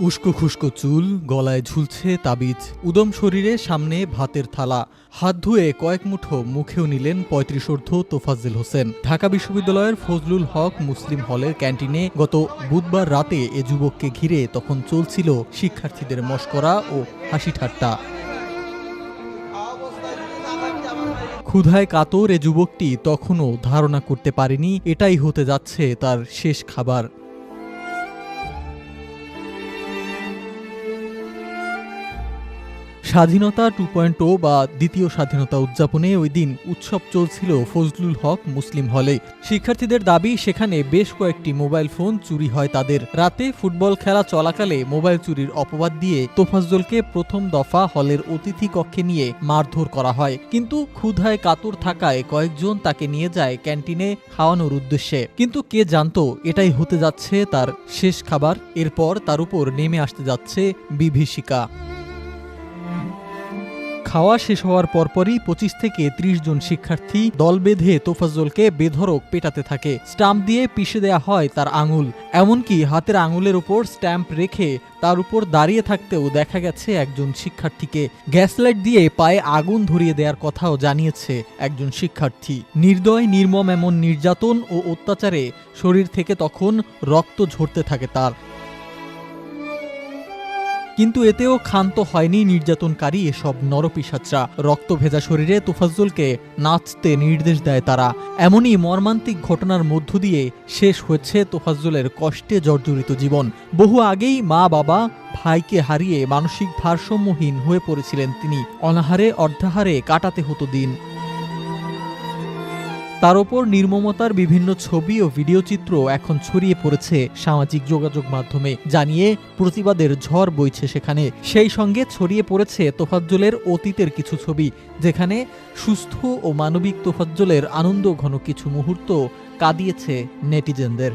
উস্কো খুস্কো চুল, গলায় ঝুলছে তাবিজ। উদম শরীরে সামনে ভাতের থালা। হাত ধুয়ে কয়েক মুঠো মুখেও নিলেন পঁয়ত্রিশোর্ধ তোফাজ্জেল হোসেন। ঢাকা বিশ্ববিদ্যালয়ের ফজলুল হক মুসলিম হলের ক্যান্টিনে গত বুধবার রাতে এ যুবককে ঘিরে তখন চলছিল শিক্ষার্থীদের মশকরা ও হাসি ঠাট্টা। ক্ষুধায় কাতর এ যুবকটি তখনও ধারণা করতে পারেনি, এটাই হতে যাচ্ছে তার শেষ খাবার। স্বাধীনতা টু পয়েন্ট ও বা দ্বিতীয় স্বাধীনতা উদযাপনে ওই দিন উৎসব চলছিল ফজলুল হক মুসলিম হলে। শিক্ষার্থীদের দাবি, সেখানে বেশ কয়েকটি মোবাইল ফোন চুরি হয় তাদের। রাতে ফুটবল খেলা চলাকালে মোবাইল চুরির অপবাদ দিয়ে তোফাজ্জলকে প্রথম দফা হলের অতিথি কক্ষে নিয়ে মারধর করা হয়। কিন্তু ক্ষুধায় কাতর থাকায় কয়েকজন তাকে নিয়ে যায় ক্যান্টিনে খাওয়ানোর উদ্দেশ্যে। কিন্তু কে জানতো, এটাই হতে যাচ্ছে তার শেষ খাবার। এরপর তার উপর নেমে আসতে যাচ্ছে বিভীষিকা। খাওয়া শেষ হওয়ার পরপরই পঁচিশ থেকে ত্রিশ জন শিক্ষার্থী দল বেঁধে তোফাজ্জলকে বেধরক পেটাতে থাকে। স্টাম্প দিয়ে পিষে দেয়া হয় তার আঙুল। এমনকি হাতের আঙুলের উপর স্ট্যাম্প রেখে তার উপর দাঁড়িয়ে থাকতেও দেখা গেছে একজন শিক্ষার্থীকে। গ্যাসলাইট দিয়ে পায়ে আগুন ধরিয়ে দেওয়ার কথাও জানিয়েছে একজন শিক্ষার্থী। নির্দয়, নির্মম এমন নির্যাতন ও অত্যাচারে শরীর থেকে তখন রক্ত ঝরতে থাকে তার। কিন্তু এতেও ক্ষান্ত হয়নি নির্যাতনকারী এসব নরপিসাচরা রক্ত ভেজা শরীরে তোফাজ্জলকে নাচতে নির্দেশ দেয় তারা। এমনই মর্মান্তিক ঘটনার মধ্য দিয়ে শেষ হয়েছে তোফাজ্জলের কষ্টে জর্জরিত জীবন। বহু আগেই মা, বাবা, ভাইকে হারিয়ে মানসিক ভারসাম্যহীন হয়ে পড়েছিলেন তিনি। অনাহারে, অর্ধাহারে কাটাতে হতো দিন। তার ওপর নির্মমতার বিভিন্ন ছবি ও ভিডিও চিত্র এখন ছড়িয়ে পড়েছে সামাজিক যোগাযোগ মাধ্যমে, জানিয়ে প্রতিবাদের ঝড় বইছে সেখানে। সেই সঙ্গে ছড়িয়ে পড়েছে তোফাজ্জলের অতীতের কিছু ছবি, যেখানে সুস্থ ও মানবিক তোফাজ্জলের আনন্দ ঘন কিছু মুহূর্ত কাঁদিয়েছে নেটিজেনদের।